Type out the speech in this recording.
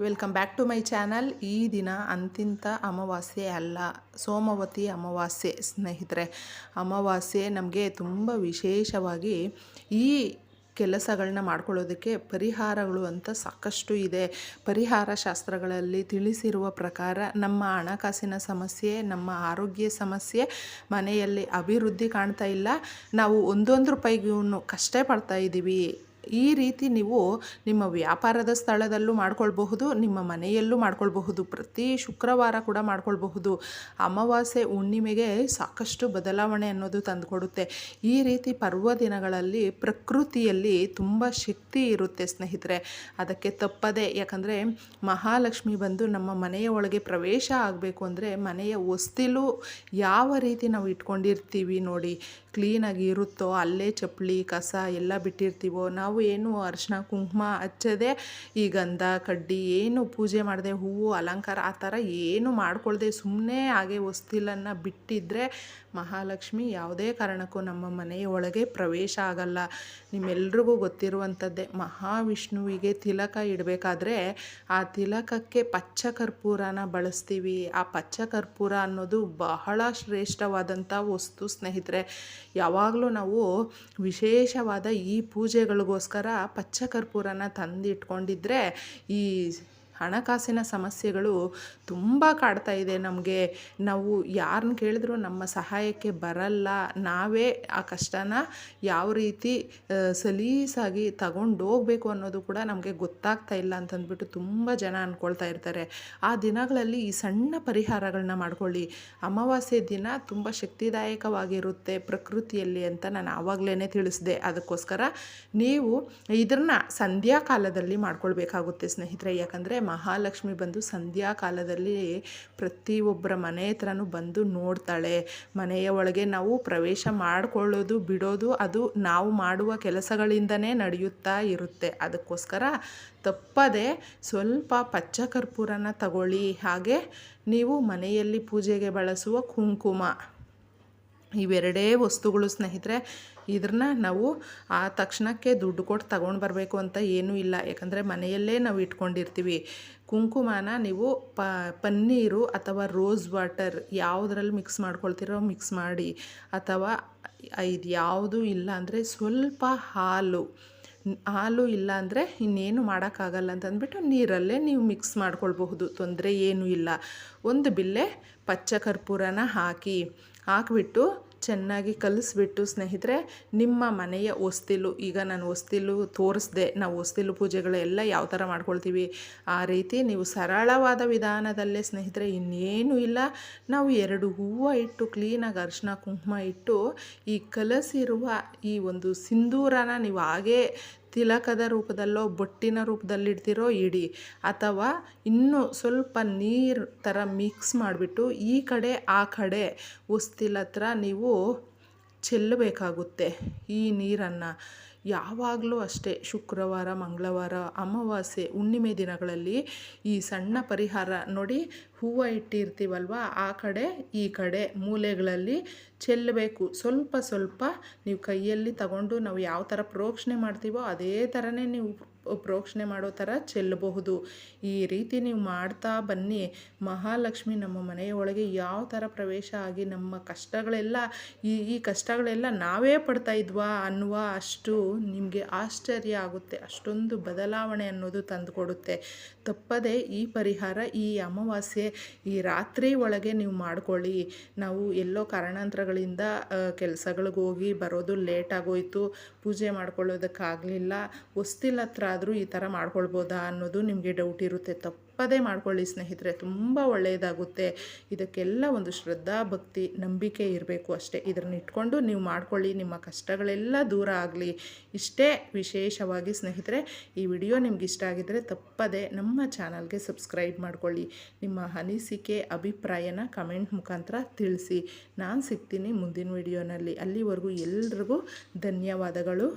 Welcome back to my channel ಈ ದಿನ ಅಂತಿಂತ ಅಮಾವಾಸ್ಯೆ ಅಲ್ಲ, ಸೋಮವತಿ ಅಮಾವಾಸ್ಯೆ ಸ್ನೇಹಿತರೆ. ಅಮಾವಾಸ್ಯೆ ನಮಗೆ ತುಂಬ ವಿಶೇಷವಾಗಿ ಈ ಕೆಲಸಗಳನ್ನ ಮಾಡ್ಕೊಳ್ಳೋದಕ್ಕೆ ಪರಿಹಾರಗಳು ಅಂತ ಸಾಕಷ್ಟು ಇದೆ. ಪರಿಹಾರ ಶಾಸ್ತ್ರಗಳಲ್ಲಿ ತಿಳಿಸಿರುವ ಪ್ರಕಾರ ನಮ್ಮ ಹಣಕಾಸಿನ ಸಮಸ್ಯೆ, ನಮ್ಮ ಆರೋಗ್ಯ ಸಮಸ್ಯೆ, ಮನೆಯಲ್ಲಿ ಅಭಿವೃದ್ಧಿ ಕಾಣ್ತಾ ಇಲ್ಲ. ನಾವು ಒಂದೊಂದು ರೂಪಾಯಿಗೂ ಕಷ್ಟ ಪಡ್ತಾ ಇದ್ದೀವಿ. ಈ ರೀತಿ ನೀವು ನಿಮ್ಮ ವ್ಯಾಪಾರದ ಸ್ಥಳದಲ್ಲೂ ಮಾಡ್ಕೊಳ್ಬಹುದು, ನಿಮ್ಮ ಮನೆಯಲ್ಲೂ ಮಾಡ್ಕೊಳ್ಬಹುದು, ಪ್ರತಿ ಶುಕ್ರವಾರ ಕೂಡ ಮಾಡ್ಕೊಳ್ಬಹುದು. ಅಮಾವಾಸ್ಯೆ ಹುಣ್ಣಿಮೆಗೆ ಸಾಕಷ್ಟು ಬದಲಾವಣೆ ಅನ್ನೋದು ತಂದುಕೊಡುತ್ತೆ. ಈ ರೀತಿ ಪರ್ವ ದಿನಗಳಲ್ಲಿ ಪ್ರಕೃತಿಯಲ್ಲಿ ತುಂಬ ಶಕ್ತಿ ಇರುತ್ತೆ ಸ್ನೇಹಿತರೆ. ಅದಕ್ಕೆ ತಪ್ಪದೆ, ಯಾಕಂದರೆ ಮಹಾಲಕ್ಷ್ಮಿ ಬಂದು ನಮ್ಮ ಮನೆಯ ಒಳಗೆ ಪ್ರವೇಶ ಆಗಬೇಕು ಅಂದರೆ ಮನೆಯ ಹೊಸ್ತಿಲು ಯಾವ ರೀತಿ ನಾವು ಇಟ್ಕೊಂಡಿರ್ತೀವಿ ನೋಡಿ. ಕ್ಲೀನಾಗಿ ಇರುತ್ತೋ, ಅಲ್ಲೇ ಚಪ್ಪಲಿ, ಕಸ ಎಲ್ಲ ಬಿಟ್ಟಿರ್ತೀವೋ, ನಾವು ಏನು ಅರ್ಶಿನ ಕುಂಕುಮ ಹಚ್ಚದೆ ಈ ಗಂಧ ಕಡ್ಡಿ ಏನು ಪೂಜೆ ಮಾಡಿದೆ, ಹೂವು, ಅಲಂಕಾರ ಆ ಥರ ಏನು ಮಾಡ್ಕೊಳ್ದೆ ಸುಮ್ಮನೆ ಹಾಗೆ ಹೊಸ್ತಿಲನ್ನು ಬಿಟ್ಟಿದ್ದರೆ ಮಹಾಲಕ್ಷ್ಮಿ ಯಾವುದೇ ಕಾರಣಕ್ಕೂ ನಮ್ಮ ಮನೆಯ ಒಳಗೆ ಪ್ರವೇಶ ಆಗಲ್ಲ. ನಿಮ್ಮೆಲ್ರಿಗೂ ಗೊತ್ತಿರುವಂಥದ್ದೇ, ಮಹಾವಿಷ್ಣುವಿಗೆ ತಿಲಕ ಇಡಬೇಕಾದ್ರೆ ಆ ತಿಲಕಕ್ಕೆ ಪಚ್ಚ ಕರ್ಪೂರನ ಬಳಸ್ತೀವಿ. ಆ ಪಚ್ಚ ಕರ್ಪೂರ ಅನ್ನೋದು ಬಹಳ ಶ್ರೇಷ್ಠವಾದಂಥ ವಸ್ತು ಸ್ನೇಹಿತರೆ. ಯಾವಾಗಲೂ ನಾವು ವಿಶೇಷವಾದ ಈ ಪೂಜೆಗಳಿಗೋಸ್ಕರ ಪಚ್ಚ ಕರ್ಪೂರನ ತಂದಿಟ್ಕೊಂಡಿದ್ರೆ ಈ ಹಣಕಾಸಿನ ಸಮಸ್ಯೆಗಳು ತುಂಬ ಕಾಡ್ತಾ ಇದೆ. ನಮಗೆ ನಾವು ಯಾರನ್ನ ಕೇಳಿದ್ರು ನಮ್ಮ ಸಹಾಯಕ್ಕೆ ಬರಲ್ಲ. ನಾವೇ ಆ ಕಷ್ಟನ ಯಾವ ರೀತಿ ಸಲೀಸಾಗಿ ಹೋಗಬೇಕು ಅನ್ನೋದು ಕೂಡ ನಮಗೆ ಗೊತ್ತಾಗ್ತಾ ಇಲ್ಲ ಅಂತಂದ್ಬಿಟ್ಟು ತುಂಬ ಜನ ಅಂದ್ಕೊಳ್ತಾ ಇರ್ತಾರೆ. ಆ ದಿನಗಳಲ್ಲಿ ಈ ಸಣ್ಣ ಪರಿಹಾರಗಳನ್ನ ಮಾಡ್ಕೊಳ್ಳಿ. ಅಮಾವಾಸ್ಯೆ ದಿನ ತುಂಬ ಶಕ್ತಿದಾಯಕವಾಗಿರುತ್ತೆ ಪ್ರಕೃತಿಯಲ್ಲಿ ಅಂತ ನಾನು ಆವಾಗಲೇ ತಿಳಿಸಿದೆ. ಅದಕ್ಕೋಸ್ಕರ ನೀವು ಇದನ್ನು ಸಂಧ್ಯಾ ಕಾಲದಲ್ಲಿ ಮಾಡ್ಕೊಳ್ಬೇಕಾಗುತ್ತೆ ಸ್ನೇಹಿತರೆ. ಯಾಕಂದರೆ ಮಹಾಲಕ್ಷ್ಮಿ ಬಂದು ಸಂಧ್ಯಾ ಕಾಲದಲ್ಲಿ ಪ್ರತಿಯೊಬ್ಬರ ಮನೆ ಹತ್ರನೂ ಬಂದು ನೋಡ್ತಾಳೆ. ಮನೆಯ ಒಳಗೆ ನಾವು ಪ್ರವೇಶ ಮಾಡಿಕೊಳ್ಳೋದು, ಬಿಡೋದು ಅದು ನಾವು ಮಾಡುವ ಕೆಲಸಗಳಿಂದನೇ ನಡೆಯುತ್ತಾ ಇರುತ್ತೆ. ಅದಕ್ಕೋಸ್ಕರ ತಪ್ಪದೆ ಸ್ವಲ್ಪ ಪಚ್ಚ ಕರ್ಪೂರನ ತಗೊಳ್ಳಿ. ಹಾಗೆ ನೀವು ಮನೆಯಲ್ಲಿ ಪೂಜೆಗೆ ಬಳಸುವ ಕುಂಕುಮ. ಇವೆರಡೇ ವಸ್ತುಗಳು ಸ್ನೇಹಿತರೆ ಇದನ್ನ ನಾವು ಆ ತಕ್ಷಣಕ್ಕೆ ದುಡ್ಡು ಕೊಟ್ಟು ತಗೊಂಡು ಬರಬೇಕು ಅಂತ ಏನೂ ಇಲ್ಲ. ಯಾಕಂದರೆ ಮನೆಯಲ್ಲೇ ನಾವು ಇಟ್ಕೊಂಡಿರ್ತೀವಿ. ಕುಂಕುಮನ ನೀವು ಪ, ಪನ್ನೀರು ಅಥವಾ ರೋಸ್ ವಾಟರ್ ಯಾವುದ್ರಲ್ಲಿ ಮಿಕ್ಸ್ ಮಾಡ್ಕೊಳ್ತಿರೋ ಮಿಕ್ಸ್ ಮಾಡಿ ಅಥವಾ ಇದು ಯಾವುದು ಇಲ್ಲ ಅಂದರೆ ಸ್ವಲ್ಪ ಹಾಲು. ಹಾಲು ಇಲ್ಲ ಅಂದರೆ ಇನ್ನೇನು ಮಾಡೋಕ್ಕಾಗಲ್ಲ ಅಂತಂದ್ಬಿಟ್ಟು ನೀರಲ್ಲೇ ನೀವು ಮಿಕ್ಸ್ ಮಾಡ್ಕೊಳ್ಬಹುದು. ತೊಂದರೆ ಏನೂ ಇಲ್ಲ. ಒಂದು ಬಿಲ್ಲೆ ಪಚ್ಚ ಕರ್ಪೂರನ ಹಾಕಿ ಹಾಕ್ಬಿಟ್ಟು ಚೆನ್ನಾಗಿ ಕಲಿಸ್ಬಿಟ್ಟು ಸ್ನೇಹಿತರೆ, ನಿಮ್ಮ ಮನೆಯ ಹೊಸ್ತಿಲು, ಈಗ ನಾನು ಹೊಸ್ತಿಲು ತೋರಿಸ್ದೆ, ನಾವು ಹೊಸ್ತಿಲು ಪೂಜೆಗಳೆಲ್ಲ ಯಾವ ಥರ ಮಾಡ್ಕೊಳ್ತೀವಿ? ಆ ರೀತಿ ನೀವು ಸರಳವಾದ ವಿಧಾನದಲ್ಲೇ ಸ್ನೇಹಿತರೆ, ಇನ್ನೇನು ಇಲ್ಲ. ನಾವು ಎರಡು ಹೂವು ಇಟ್ಟು, ಕ್ಲೀನಾಗಿ ಅರಿಶಿನ ಕುಂಕುಮ ಇಟ್ಟು, ಈ ಕಲಸಿರುವ ಈ ಒಂದು ಸಿಂಧೂರನ ನೀವು ಹಾಗೇ ತಿಲಕದ ರೂಪದಲ್ಲೋ ಬೊಟ್ಟಿನ ರೂಪದಲ್ಲಿಡ್ತಿರೋ ಇಡಿ ಅಥವಾ ಇನ್ನೂ ಸ್ವಲ್ಪ ನೀರು ಥರ ಮಿಕ್ಸ್ ಮಾಡಿಬಿಟ್ಟು ಈ ಕಡೆ, ಆ ಕಡೆ ಉಸ್ತಿಲ ಹತ್ರ ನೀವು ಚೆಲ್ಲಬೇಕಾಗುತ್ತೆ ಈ ನೀರನ್ನು. ಯಾವಾಗಲೂ ಅಷ್ಟೇ, ಶುಕ್ರವಾರ, ಮಂಗಳವಾರ, ಅಮಾವಾಸ್ಯೆ, ಹುಣ್ಣಿಮೆ ದಿನಗಳಲ್ಲಿ ಈ ಸಣ್ಣ ಪರಿಹಾರ ನೋಡಿ ಹೂವು ಇಟ್ಟಿರ್ತೀವಲ್ವ? ಆ ಕಡೆ, ಈ ಕಡೆ ಮೂಲೆಗಳಲ್ಲಿ ಚೆಲ್ಲಬೇಕು. ಸ್ವಲ್ಪ ಸ್ವಲ್ಪ ನೀವು ಕೈಯಲ್ಲಿ ತಗೊಂಡು ನಾವು ಯಾವ ಥರ ಪ್ರೋಕ್ಷಣೆ ಮಾಡ್ತೀವೋ ಅದೇ ಥರನೇ ನೀವು ಪ್ರೋಕ್ಷಣೆ ಮಾಡೋ ಥರ ಚೆಲ್ಲಬಹುದು. ಈ ರೀತಿ ನೀವು ಮಾಡ್ತಾ ಬನ್ನಿ. ಮಹಾಲಕ್ಷ್ಮಿ ನಮ್ಮ ಮನೆಯ ಒಳಗೆ ಯಾವ ಥರ ಪ್ರವೇಶ ಆಗಿ ನಮ್ಮ ಕಷ್ಟಗಳೆಲ್ಲ, ಈ ಈ ಕಷ್ಟಗಳೆಲ್ಲ ನಾವೇ ಪಡ್ತಾ ಇದ್ವಾ ಅನ್ನುವ ಅಷ್ಟು ನಿಮಗೆ ಆಶ್ಚರ್ಯ ಆಗುತ್ತೆ. ಅಷ್ಟೊಂದು ಬದಲಾವಣೆ ಅನ್ನೋದು ತಂದುಕೊಡುತ್ತೆ. ತಪ್ಪದೆ ಈ ಪರಿಹಾರ, ಈ ಅಮಾವಾಸ್ಯೆ, ಈ ರಾತ್ರಿ ಒಳಗೆ ನೀವು ಮಾಡ್ಕೊಳ್ಳಿ. ನಾವು ಎಲ್ಲೋ ಕಾರಣಾಂತರಗಳಿಂದ ಕೆಲಸಗಳಿಗೆ ಹೋಗಿ ಬರೋದು ಲೇಟ್ ಆಗೋಯ್ತು. ಪೂಜೆ ಮಾಡ್ಕೊಳ್ಳೋದಕ್ಕಾಗಲಿಲ್ಲ. ಹೊಸ್ತಿಲ್ಲ ಹತ್ರ ಆದರೂ ಈ ಥರ ಮಾಡ್ಕೊಳ್ಬೋದಾ ಅನ್ನೋದು ನಿಮಗೆ ಡೌಟ್ ಇರುತ್ತೆ. ತಪ್ಪದೇ ಮಾಡ್ಕೊಳ್ಳಿ ಸ್ನೇಹಿತರೆ, ತುಂಬ ಒಳ್ಳೆಯದಾಗುತ್ತೆ ಇದಕ್ಕೆಲ್ಲ ಒಂದು ಶ್ರದ್ಧಾ, ಭಕ್ತಿ, ನಂಬಿಕೆ ಇರಬೇಕು ಅಷ್ಟೇ. ಇದನ್ನು ಇಟ್ಕೊಂಡು ನೀವು ಮಾಡ್ಕೊಳ್ಳಿ, ನಿಮ್ಮ ಕಷ್ಟಗಳೆಲ್ಲ ದೂರ ಆಗಲಿ. ಇಷ್ಟೇ ವಿಶೇಷವಾಗಿ ಸ್ನೇಹಿತರೆ, ಈ ವಿಡಿಯೋ ನಿಮ್ಗೆ ಇಷ್ಟ ಆಗಿದ್ದರೆ ತಪ್ಪದೇ ನಮ್ಮ ಚಾನಲ್ಗೆ ಸಬ್ಸ್ಕ್ರೈಬ್ ಮಾಡ್ಕೊಳ್ಳಿ. ನಿಮ್ಮ ಅನಿಸಿಕೆ, ಅಭಿಪ್ರಾಯನ ಕಮೆಂಟ್ ಮುಖಾಂತರ ತಿಳಿಸಿ. ನಾನು ಸಿಗ್ತೀನಿ ಮುಂದಿನ ವಿಡಿಯೋನಲ್ಲಿ. ಅಲ್ಲಿವರೆಗೂ ಎಲ್ರಿಗೂ ಧನ್ಯವಾದಗಳು.